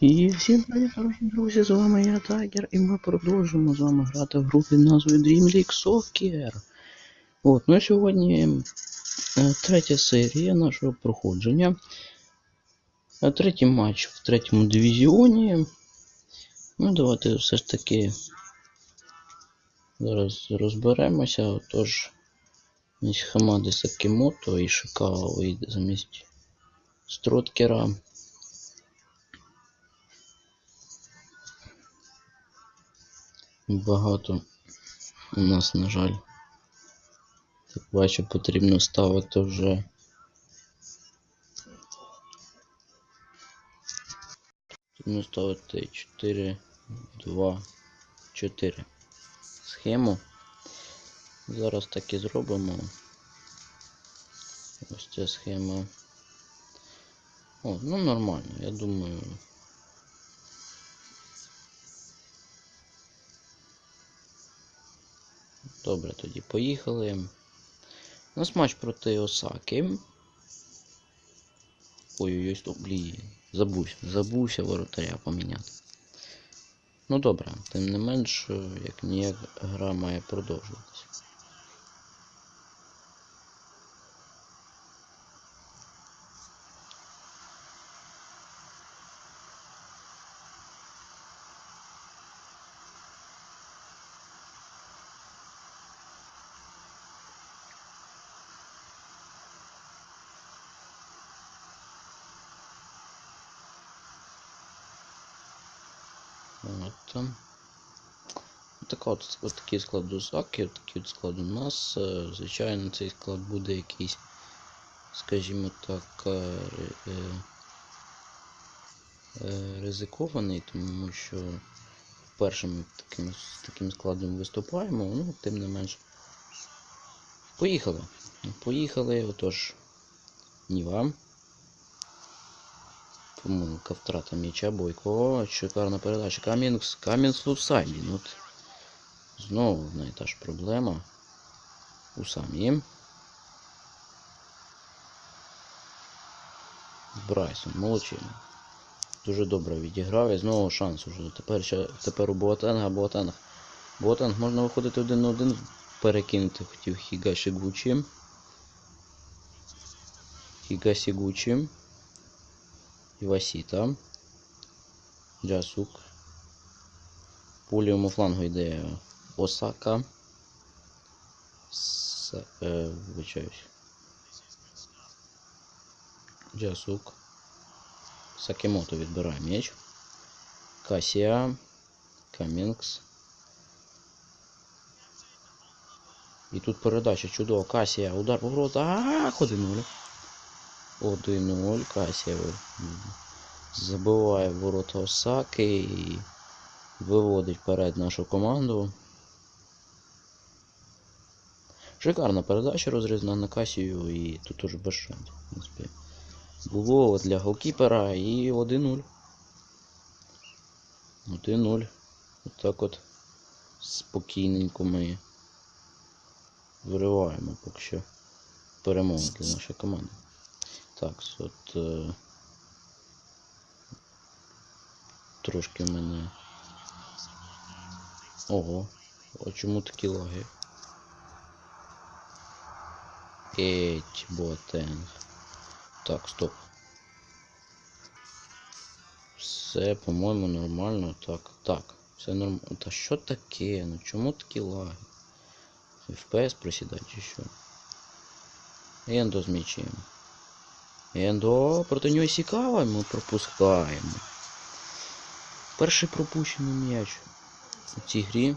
І всім привіт, хороші друзі, з вами я Тайгер, і ми продовжуємо з вами грати в гру під назвою Dream League Soccer. От, ну сьогодні е, третя серія нашого проходження. Е, Третій матч в третьому дивізіоні. Ну, давайте все ж таки зараз розберемося. Отож, Хамади Сакімото і Шикао замість Строткера. Багато у нас, на жаль. Так бачу, потрібно ставити вже. Потрібно ставити 4, 2, 4 схему. Зараз так і зробимо. Ось ця схема. О, ну нормально, я думаю. Добре, тоді поїхали. У нас матч проти Осаки. Ой-ой-ой, стоп, блін. Забувся, забувся воротаря поміняти. Ну добре, тим не менш, як ніяк гра має продовжуватися. От. Така от, от такий склад от такий от склад у нас. Е, Звичайно, цей склад буде якийсь, скажімо так, е, е, ризикований, тому що вперше ми таким, таким складом виступаємо, ну, тим не менш. Поїхали. Поїхали, отож, Ніва. Помилка, втрата м'яча, Бойко. О, шикарна передача. Камінкс, Камінкс в офсайді. Ну. Знову одна і та ж проблема. У самі. Брайсон, молодчина. Дуже добре відіграв і знову шанс уже. Тепер ще тепер у Боатенга, Боатенг. Боатенг можна виходити один на один. Перекинути хотів Хігаші Гучі. Хігасі Гучі. Івасіта. Джасук. По лівому флангу йде Осака. С, е, вибачаюсь. Джасук. Сакемото відбирає м'яч. Касія. Камінкс. І тут передача чудова. Касія. Удар по ворота. Ах, 1-0. 1-0. Касія забиває ворота Осаки і виводить вперед нашу команду. Шикарна передача розрізана на Касію і тут уже без шансів. Було для голкіпера і 1-0. 1-0. Отак от спокійненько ми вириваємо поки що перемогу для нашої команди. Так, от е, трошки в мене. Ого, а чому такі лаги? Еть, ботенг. Так, стоп. Все, по-моєму, нормально. Так, так, все нормально. Та що таке? Ну чому такі лаги? FPS просідає чи що? Ендо з м'ячем. Ендо, проти нього Сікава ми пропускаємо. Перший пропущений м'яч у цій грі.